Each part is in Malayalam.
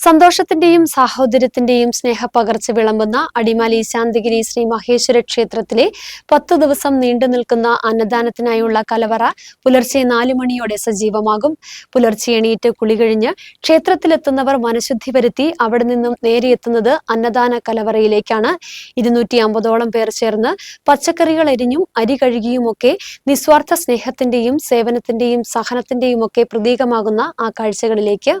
സന്തോഷത്തിന്റെയും സാഹോദര്യത്തിന്റെയും സ്നേഹപകർച്ച വിളമ്പുന്ന അടിമാലി ശാന്തിഗിരി ശ്രീ മഹേശ്വര ക്ഷേത്രത്തിലെ പത്തു ദിവസം നീണ്ടു നിൽക്കുന്ന അന്നദാനത്തിനായുള്ള കലവറ പുലർച്ചെ നാലു മണിയോടെ സജീവമാകും. പുലർച്ചെ എണീറ്റ് കുളി കഴിഞ്ഞ് ക്ഷേത്രത്തിലെത്തുന്നവർ മനഃശുദ്ധി വരുത്തി അവിടെ നിന്നും നേരെ എത്തുന്നത് അന്നദാന കലവറയിലേക്കാണ്. ഇരുന്നൂറ്റി അമ്പതോളം പേർ ചേർന്ന് പച്ചക്കറികൾ എരിഞ്ഞും അരി കഴുകിയുമൊക്കെ നിസ്വാർത്ഥ സ്നേഹത്തിന്റെയും സേവനത്തിന്റെയും സഹനത്തിന്റെയും ഒക്കെ പ്രതീകമാകുന്ന ആ കാഴ്ചകളിലേക്ക്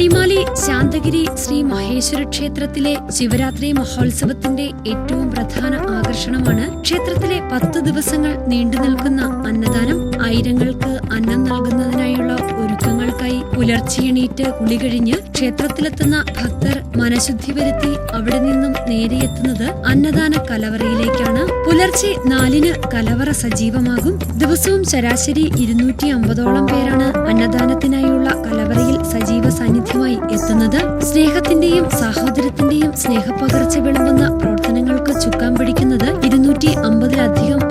അടിമാലി ശാന്തഗിരി ശ്രീ മഹേശ്വര ക്ഷേത്രത്തിലെ ശിവരാത്രി മഹോത്സവത്തിന്റെ ഏറ്റവും പ്രധാന ആകർഷണമാണ് ക്ഷേത്രത്തിലെ പത്ത് ദിവസങ്ങൾ നീണ്ടു നിൽക്കുന്ന അന്നദാനം. ആയിരങ്ങൾക്ക് അന്നം നൽകുന്നതിനായുള്ള ഒരുക്കങ്ങൾക്കായി പുലർച്ചെണീറ്റ് കുളി കഴിഞ്ഞ് ക്ഷേത്രത്തിലെത്തുന്ന ഭക്തർ മനഃശുദ്ധി വരുത്തി അവിടെ നിന്നും നേരെയെത്തുന്നത് അന്നദാന കലവറയിലേക്കാണ്. പുലർച്ചെ നാലിന് കലവറ സജീവമാകും. ദിവസവും ശരാശരി ഇരുന്നൂറ്റി അമ്പതോളം പേരാണ് അന്നദാനത്തിനായുള്ള കലവറയിൽ സജീവ സാന്നിധ്യമായി എത്തുന്നത്. സ്നേഹത്തിന്റെയും സാഹോദര്യത്തിന്റെയും സ്നേഹപകർച്ച വിളമ്പുന്ന പ്രവർത്തനങ്ങൾക്ക് ചുക്കാൻ പിടിക്കുന്നത് ഇരുന്നൂറ്റി അമ്പതിലധികം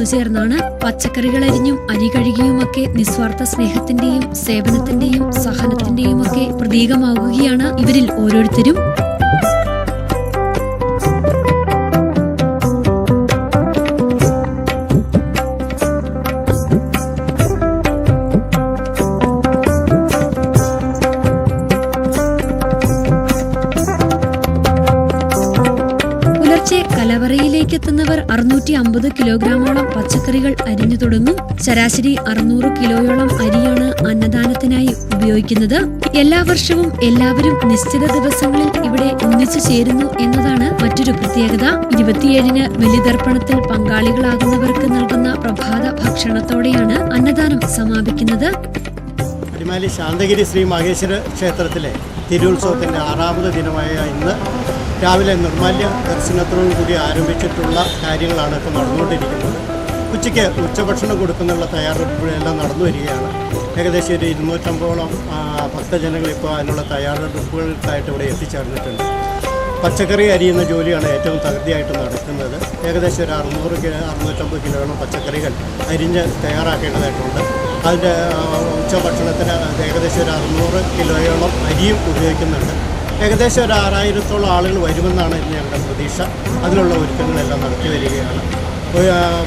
ഒത്തുചേർന്നാണ് പച്ചക്കറികൾ അരിഞ്ഞും അരി കഴുകിയുമൊക്കെ നിസ്വാർത്ഥ സ്നേഹത്തിന്റെയും സേവനത്തിന്റെയും സഹനത്തിന്റെയും ഒക്കെ പ്രതീകമാകുകയാണ് ഇവരിൽ ഓരോരുത്തരും. പുലർച്ചെ കലവറയിലേക്ക് എത്തുന്നവർ അറുന്നൂറ്റി അമ്പത് കിലോഗ്രാമോളം പച്ചക്കറികൾ അരിഞ്ഞു തുടങ്ങും. ശരാശരി അറുന്നൂറ് കിലോയോളം അരിയാണ് അന്നദാനത്തിനായി ഉപയോഗിക്കുന്നത്. എല്ലാ വർഷവും എല്ലാവരും നിശ്ചിത ദിവസങ്ങളിൽ ഇവിടെ ഒന്നിച്ചു ചേരുന്നു എന്നതാണ് മറ്റൊരു പ്രത്യേകത. ഇരുപത്തിയേഴിന് ബലിതർപ്പണത്തിൽ പങ്കാളികളാകുന്നവർക്ക് നൽകുന്ന പ്രഭാത ഭക്ഷണത്തോടെയാണ് അന്നദാനം സമാപിക്കുന്നത്. അടിമാലി ശാന്തഗിരി ശ്രീ മഹേശ്വര ക്ഷേത്രത്തിലെ തിരുത്സവത്തിന്റെ ആറാമത് ദിനമായ ഇന്ന് രാവിലെ നിർമാല്യ ദർശനത്തോടു കൂടി ആരംഭിച്ചിട്ടുള്ള കാര്യങ്ങളാണ് ഇപ്പോൾ നടന്നുകൊണ്ടിരിക്കുന്നത്. ഉച്ചയ്ക്ക് ഉച്ചഭക്ഷണം കൊടുക്കുന്നുള്ള തയ്യാറെടുപ്പുകളെല്ലാം നടന്നു വരികയാണ്. ഏകദേശം ഒരു ഇരുന്നൂറ്റമ്പതോളം ഭക്തജനങ്ങൾ ഇപ്പോൾ അതിനുള്ള തയ്യാറെടുപ്പുകൾക്കായിട്ട് ഇവിടെ എത്തിച്ചേർന്നിട്ടുണ്ട്. പച്ചക്കറി അരിയുന്ന ജോലിയാണ് ഏറ്റവും തകൃതിയായിട്ട് നടക്കുന്നത്. ഏകദേശം ഒരു അറുന്നൂറ് കിലോ അറുന്നൂറ്റമ്പത് കിലോയോളം പച്ചക്കറികൾ അരിഞ്ഞ് തയ്യാറാക്കേണ്ടതായിട്ടുണ്ട്. അതിന്റെ ഉച്ചഭക്ഷണത്തിന് ഏകദേശം ഒരു അറുന്നൂറ് കിലോയോളം അരിയും ഉപയോഗിക്കുന്നുണ്ട്. ഏകദേശം ഒരു ആറായിരത്തോളം ആളുകൾ വരുമെന്നാണ് ഞങ്ങളുടെ പ്രതീക്ഷ. അതിനുള്ള ഒരുക്കങ്ങളെല്ലാം നടത്തി വരികയാണ്.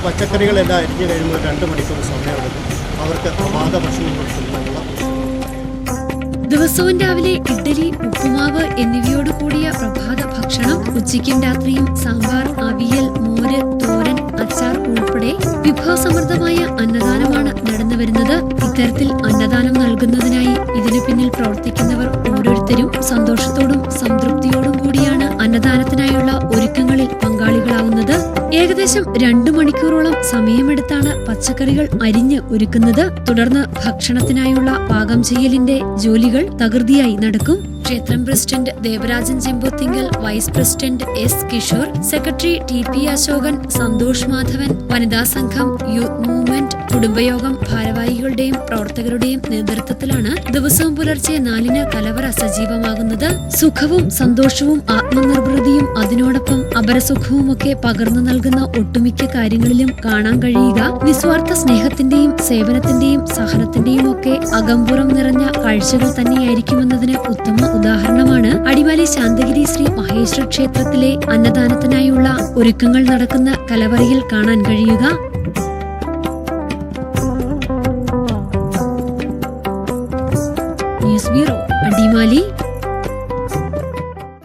പച്ചക്കറികളെല്ലാം അരിഞ്ഞു കഴിയുമ്പോൾ രണ്ട് മണിക്കൂർ സമയമെടുക്കും. അവർക്ക് പ്രഭാത ഭക്ഷണം കൊടുക്കുന്നതിനുള്ള. ദിവസവും രാവിലെ ഇഡ്ഡലി ഉപ്പുമാവ് എന്നിവയോട് കൂടിയ പ്രഭാത ഭക്ഷണം ഉച്ചയ്ക്കും രാത്രിയും സാമ്പാർ അവിയൽ മോര് തോരൻ അച്ചാർ ഉൾപ്പെടെ വിഭവസമൃദ്ധമായ അന്നദാനമാണ് നടന്നു വരുന്നത് ഇത്തരത്തിൽ അന്നദാനം നൽകുന്നതിനായി ഇതിനു പിന്നിൽ പ്രവർത്തിക്കുന്നവർ ഓരോരുത്തരും സന്തോഷത്തോടും സംതൃപ്തിയോടും കൂടിയാണ് അന്നദാനത്തിനായുള്ള ഒരുക്കങ്ങളിൽ പങ്കാളികളാവുന്നത്. ഏകദേശം രണ്ടു മണിക്കൂറോളം സമയമെടുത്താണ് പച്ചക്കറികൾ അരിഞ്ഞ് ഒരുക്കുന്നത്. തുടർന്ന് ഭക്ഷണത്തിനായുള്ള പാകം ചെയ്യലിന്റെ ജോലികൾ തകൃതിയായി നടക്കും. ക്ഷേത്രം president Devarajan Chempoothinkal vice president S Kishore secretary T P Ashokan Santhosh Madhavan വനിതാ സംഘം യൂത്ത് മൂവ്മെന്റ് കുടുംബയോഗം ഭാരവാഹികളുടെയും പ്രവർത്തകരുടെയും നേതൃത്വത്തിലാണ് ദിവസവും പുലർച്ചെ നാലിന് കലവറ സജീവമാകുന്നത്. സുഖവും സന്തോഷവും ആത്മനിർവൃതിയും അതിനോടൊപ്പം അപരസുഖവുമൊക്കെ പകർന്നു നൽകുന്ന ഒട്ടുമിക്ക കാര്യങ്ങളിലും കാണാൻ കഴിയുക. നിസ്വാർത്ഥ സ്നേഹത്തിന്റെയും സേവനത്തിന്റെയും സഹനത്തിന്റെയും ഒക്കെ അകമ്പുറം നിറഞ്ഞ കാഴ്ചകൾ തന്നെയായിരിക്കുമെന്നതിന് ഉത്തമ ഉദാഹരണമാണ് അടിമാലി ശാന്തഗിരി ശ്രീ മഹേശ്വര ക്ഷേത്രത്തിലെ അന്നദാനത്തിനായുള്ള ഒരുക്കങ്ങൾ നടക്കുന്ന കലവറയിൽ കാണാൻ കഴിയുക. News bureau Adimali.